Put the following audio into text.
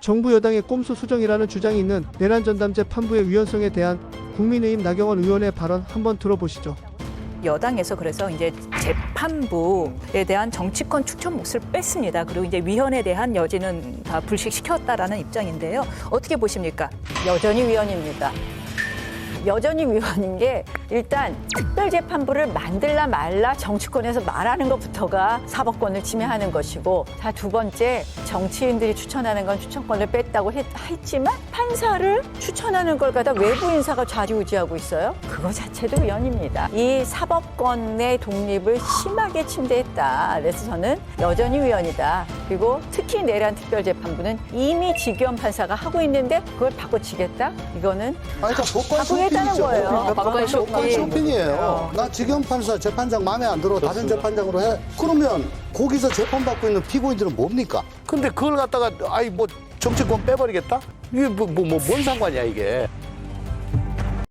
정부 여당의 꼼수 수정이라는 주장이 있는 내란 전담 재판부의 위헌성에 대한 국민의힘 나경원 의원의 발언 한번 들어보시죠. 여당에서 그래서 이제 재판부에 대한 정치권 추천 몫을 뺐습니다. 그리고 이제 위헌에 대한 여지는 다 불식시켰다라는 입장인데요. 어떻게 보십니까? 여전히 위헌입니다. 여전히 위헌인 게 일단 특별재판부를 만들라 말라 정치권에서 말하는 것부터가 사법권을 침해하는 것이고 자 두 번째 정치인들이 추천하는 건 추천권을 뺐다고 했, 했지만 판사를 추천하는 걸 갖다 외부 인사가 좌지우지하고 있어요. 그거 자체도 위헌입니다. 이 사법권의 독립을 심하게 침대했다. 그래서 저는 여전히 위헌이다. 그리고 특히 내란 특별재판부는 이미 지기현 판사가 하고 있는데 그걸 바꿔치겠다? 이거는 아니, 그러니까 바꾸겠다는 쇼핑이죠. 거예요. 그러니까 쇼핑. 쇼핑이에요. 나 지경 판사 재판장 마음에 안 들어 다른 재판장으로 해. 그러면 거기서 재판받고 있는 피고인들은 뭡니까? 근데 그걸 갖다가 아이 뭐 정치권 빼버리겠다? 이게 뭐뭐뭐뭔 상관이야 이게?